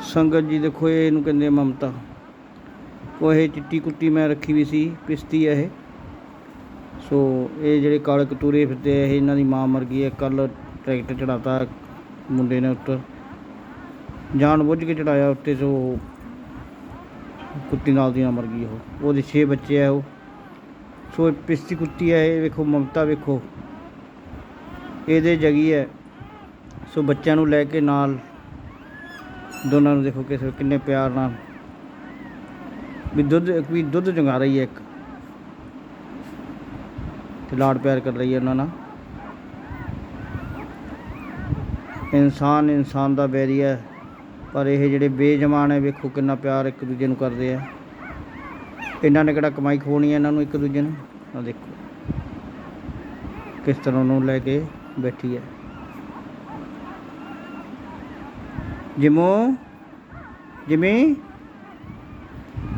ਸੰਗਤ ਜੀ ਦੇਖੋ, ਇਹ ਇਹਨੂੰ ਕਹਿੰਦੇ ਮਮਤਾ। ਉਹ ਇਹ ਚਿੱਟੀ ਕੁੱਤੀ ਮੈਂ ਰੱਖੀ ਵੀ ਸੀ, ਪਿਸਤੀ ਹੈ ਇਹ। ਸੋ ਇਹ ਜਿਹੜੇ ਕਾਲੇ ਕਤੂਰੇ ਫਿਰਦੇ ਇਹ ਇਹਨਾਂ ਦੀ ਮਾਂ ਮਰ ਗਈ ਹੈ ਕੱਲ ਟਰੈਕਟਰ ਚੜਾਤਾ ਮੁੰਡੇ ਨੇ ਉੱਤਰ ਜਾਣ ਬੁੱਝ ਕੇ ਚੜਾਇਆ ਉੱਤੇ, ਸੋ ਕੁੱਤੀ ਨਾਲ ਦੀ ਨਾਲ ਮਰ ਗਈ ਉਹ। ਉਹਦੇ 6 ਬੱਚੇ ਆ ਉਹ। ਸੋ ਇਹ ਪਿਸਤੀ ਕੁੱਤੀ ਹੈ ਇਹ ਵੇਖੋ, ਮਮਤਾ ਵੇਖੋ। ਇਹਦੇ ਜਗੀ ਹੈ ਸੋ ਬੱਚਿਆਂ ਨੂੰ ਲੈ ਕੇ ਨਾਲ ਦੋਨਾਂ ਨੂੰ ਦੇਖੋ ਕਿਸੇ ਕਿੰਨੇ ਪਿਆਰ ਨਾਲ। ਵੀ ਦੁੱਧ ਵੀ ਦੁੱਧ ਜੰਗਾ ਰਹੀ ਹੈ ਇੱਕ। ਤੇ ਲਾਡ ਪਿਆਰ ਕਰ ਰਹੀ ਹੈ ਉਹਨਾਂ ਨਾਲ। ਇਨਸਾਨ ਇਨਸਾਨ ਦਾ ਬੈਰੀ ਹੈ, ਪਰ ਇਹ ਜਿਹੜੇ ਬੇਜਮਾਨ ਹੈ, ਵੇਖੋ ਕਿੰਨਾ ਪਿਆਰ ਇੱਕ ਦੂਜੇ ਨੂੰ ਕਰਦੇ ਆ। ਇਹਨਾਂ ਨੇ ਕਿਹੜਾ ਕਮਾਈ ਖੋਣੀ ਹੈ ਇਹਨਾਂ ਨੂੰ ਇੱਕ ਦੂਜੇ ਨੂੰ? ਆ ਦੇਖੋ। ਕਿਸ ਤਰ੍ਹਾਂ ਉਹਨੂੰ ਲੈ ਕੇ ਬੈਠੀ ਹੈ। ਜਿਮੋ, ਜਿਮੀ।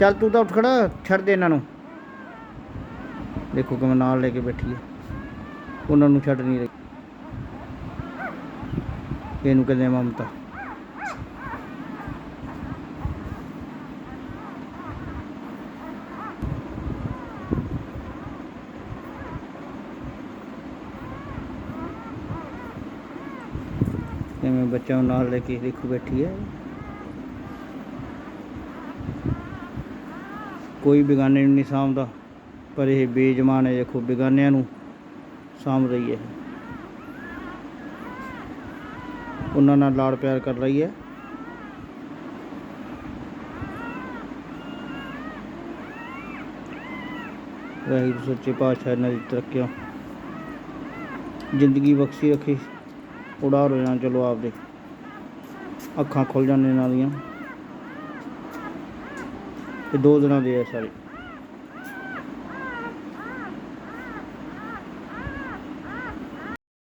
ਚੱਲ ਤੂੰ ਤਾਂ ਉੱਠ ਖੜਾ, ਛੱਡ ਦੇ ਇਹਨਾਂ ਨੂੰ। ਦੇਖੋ ਕਿਵੇਂ ਨਾਲ ਲੈ ਕੇ ਬੈਠੀ ਹੈ ਉਹਨਾਂ ਨੂੰ ਛੱਡ ਨਹੀਂ ਰਹੀ। ਇਹਨੂੰ ਕਹਿੰਦੇ ਮਮਤਾ। ਜਿਵੇਂ ਬੱਚਿਆਂ ਨੂੰ ਨਾਲ ਲੈ ਕੇ ਦੇਖੋ ਬੈਠੀ ਹੈ। ਕੋਈ ਬਿਗਾਨੇ ਨੂੰ ਨਹੀਂ ਸਾਂਭਦਾ, ਪਰ ਇਹ ਬੇਜਮਾਨ ਹੈ, ਦੇਖੋ ਬਿਗਾਨਿਆਂ ਨੂੰ ਸਾਂਭ ਰਹੀ ਹੈ। ਉਹਨਾਂ ਨਾਲ ਲਾੜ ਪਿਆਰ ਕਰ ਰਹੀ ਹੈ। ਵਾਹਿਗੁਰੂ ਸੱਚੇ ਪਾਤਸ਼ਾਹ ਇਹਨਾਂ ਦੀ ਤਰੱਕੀਆਂ। ਜ਼ਿੰਦਗੀ ਬਖਸ਼ੀ ਰੱਖੇ। ਉਡਾਰ ਹੋ ਜਾਣ ਚਲੋ ਆਪਦੇ। ਅੱਖਾਂ ਖੁੱਲ ਜਾਣ ਇਹਨਾਂ ਦੀਆਂ। ਤੇ ਦੋ ਦਿਨਾਂ ਦੇ ਆ ਸਾਰੇ